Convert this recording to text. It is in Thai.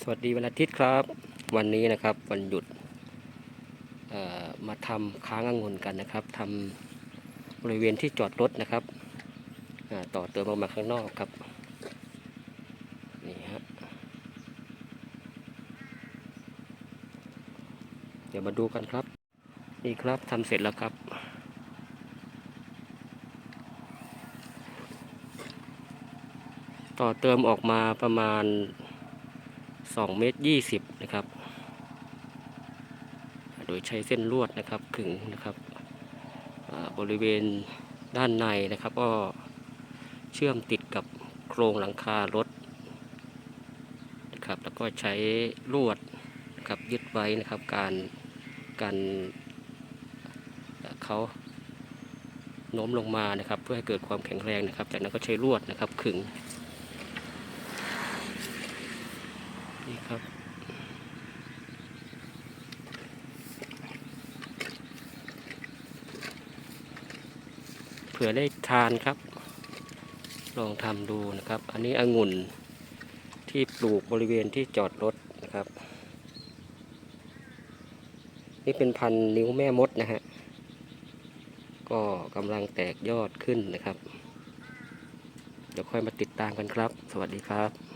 สวัสดีวันอาทิตย์ครับ วันนี้นะครับวันหยุดมาทำค้างองุ่นกันนะครับทำบริเวณที่จอดรถนะครับต่อเติมออกมาข้างนอกครับนี่ฮะเดี๋ยวมาดูกันครับ นี่ครับทำเสร็จแล้วครับต่อเติมออกมาประมาณ 2เมตร20 นะครับ โดยใช้เส้นลวดนะครับขึงนะครับบริเวณด้านในนะครับ ก็เชื่อมติดกับโครงหลังคารถนะครับแล้วก็ใช้ลวดนะครับยึดไว้นะครับการการเขาโน้มลงมานะครับ เพื่อให้เกิดความแข็งแรงนะครับ จากนั้นก็ใช้ลวดนะครับขึง นี่ ครับ เผื่อได้ทานครับ ลองทำดูนะครับ อันนี้องุ่นที่ปลูกบริเวณที่จอดรถนะครับ นี่เป็นพันธุ์นิ้วแม่มดนะฮะ ก็กำลังแตกยอดขึ้นนะครับ เดี๋ยวค่อยมาติดตามกันครับ สวัสดีครับ